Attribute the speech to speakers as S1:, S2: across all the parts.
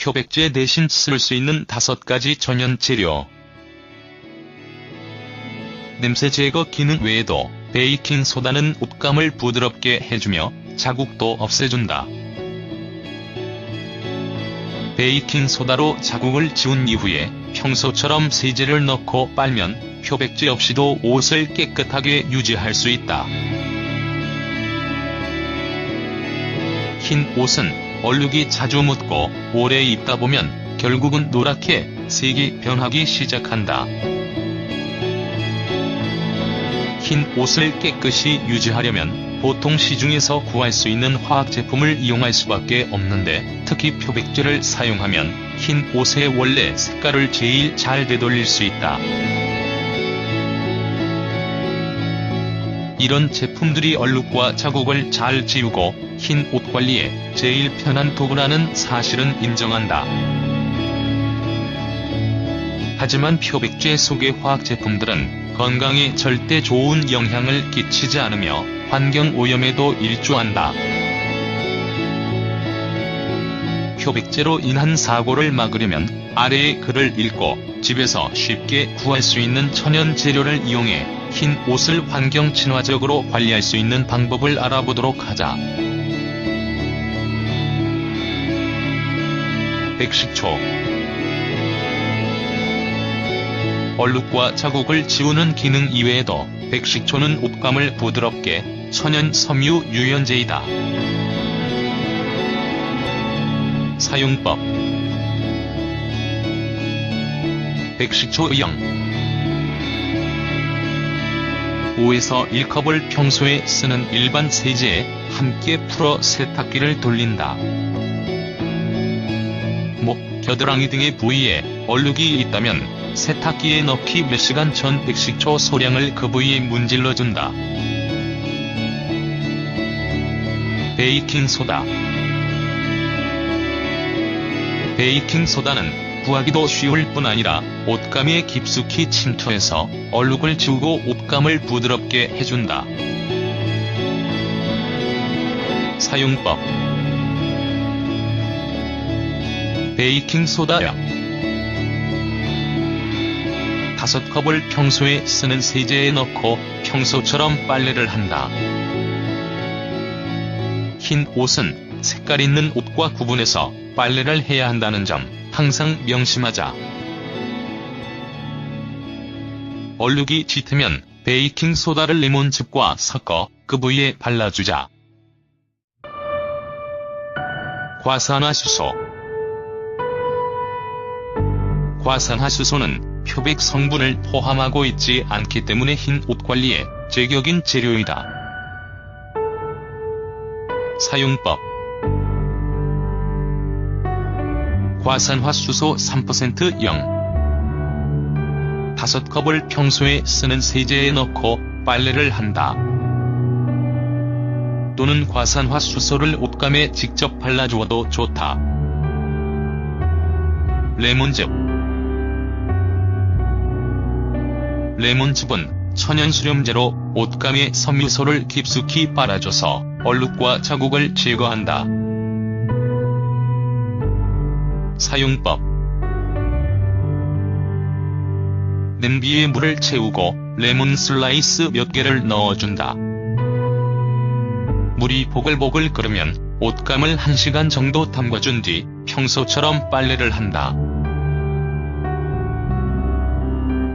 S1: 표백제 대신 쓸 수 있는 다섯 가지 천연 재료. 냄새 제거 기능 외에도 베이킹 소다는 옷감을 부드럽게 해주며 자국도 없애준다. 베이킹 소다로 자국을 지운 이후에 평소처럼 세제를 넣고 빨면 표백제 없이도 옷을 깨끗하게 유지할 수 있다. 흰 옷은 얼룩이 자주 묻고 오래 입다 보면 결국은 노랗게 색이 변하기 시작한다. 흰 옷을 깨끗이 유지하려면 보통 시중에서 구할 수 있는 화학 제품을 이용할 수밖에 없는데 특히 표백제를 사용하면 흰 옷의 원래 색깔을 제일 잘 되돌릴 수 있다. 이런 제품들이 얼룩과 자국을 잘 지우고 흰 옷 관리에 제일 편한 도구라는 사실은 인정한다. 하지만 표백제 속의 화학 제품들은 건강에 절대 좋은 영향을 끼치지 않으며 환경 오염에도 일조한다. 표백제로 인한 사고를 막으려면 아래의 글을 읽고 집에서 쉽게 구할 수 있는 천연 재료를 이용해 흰 옷을 환경 친화적으로 관리할 수 있는 방법을 알아보도록 하자. 백식초 얼룩과 자국을 지우는 기능 이외에도 백식초는 옷감을 부드럽게 천연 섬유 유연제이다. 사용법 백식초 영 5에서 1컵을 평소에 쓰는 일반 세제에 함께 풀어 세탁기를 돌린다. 목, 겨드랑이 등의 부위에 얼룩이 있다면 세탁기에 넣기 몇 시간 전 백식초 소량을 그 부위에 문질러준다. 베이킹소다 베이킹소다는 구하기도 쉬울 뿐 아니라 옷감에 깊숙이 침투해서 얼룩을 지우고 옷감을 부드럽게 해준다. 사용법 베이킹소다약 다섯 컵을 평소에 쓰는 세제에 넣고 평소처럼 빨래를 한다. 흰 옷은 색깔 있는 옷과 구분해서 빨래를 해야 한다는 점 항상 명심하자. 얼룩이 짙으면 베이킹 소다를 레몬즙과 섞어 그 부위에 발라주자. 과산화수소 과산화수소는 표백 성분을 포함하고 있지 않기 때문에 흰 옷 관리에 제격인 재료이다. 사용법 과산화수소 3% 0 5컵을 평소에 쓰는 세제에 넣고 빨래를 한다. 또는 과산화수소를 옷감에 직접 발라주어도 좋다. 레몬즙 레몬즙은 천연수렴제로 옷감에 섬유소를 깊숙이 빨아줘서 얼룩과 자국을 제거한다. 사용법 냄비에 물을 채우고 레몬 슬라이스 몇 개를 넣어준다. 물이 보글보글 끓으면 옷감을 1시간 정도 담궈준 뒤 평소처럼 빨래를 한다.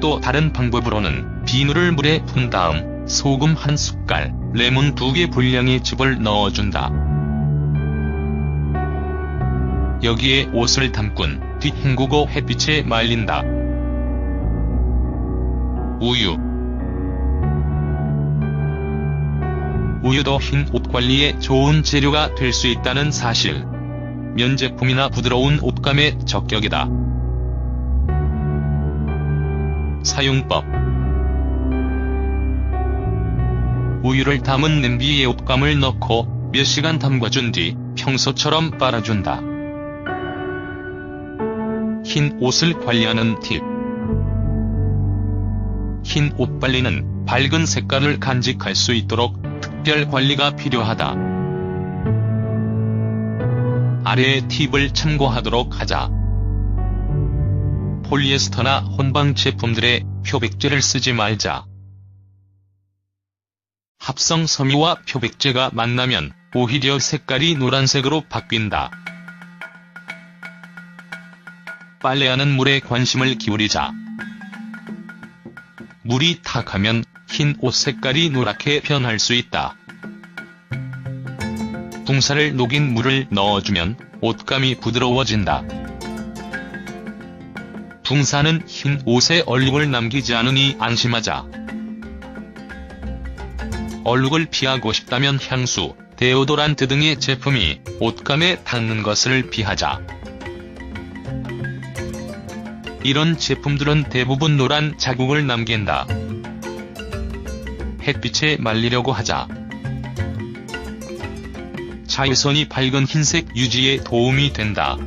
S1: 또 다른 방법으로는 비누를 물에 푼 다음 소금 한 숟갈, 레몬 두 개 분량의 즙을 넣어준다. 여기에 옷을 담근 뒤 헹구고 햇빛에 말린다. 우유 우유도 흰 옷 관리에 좋은 재료가 될 수 있다는 사실. 면제품이나 부드러운 옷감에 적격이다. 사용법 우유를 담은 냄비에 옷감을 넣고 몇 시간 담궈준 뒤 평소처럼 빨아준다. 흰 옷을 관리하는 팁. 흰옷 빨래는 밝은 색깔을 간직할 수 있도록 특별 관리가 필요하다. 아래의 팁을 참고하도록 하자. 폴리에스터나 혼방 제품들의 표백제를 쓰지 말자. 합성 섬유와 표백제가 만나면 오히려 색깔이 노란색으로 바뀐다. 빨래하는 물에 관심을 기울이자. 물이 탁하면 흰 옷 색깔이 노랗게 변할 수 있다. 붕사를 녹인 물을 넣어주면 옷감이 부드러워진다. 붕사는 흰 옷에 얼룩을 남기지 않으니 안심하자. 얼룩을 피하고 싶다면 향수, 데오도란트 등의 제품이 옷감에 닿는 것을 피하자. 이런 제품들은 대부분 노란 자국을 남긴다. 햇빛에 말리려고 하자. 자외선이 밝은 흰색 유지에 도움이 된다.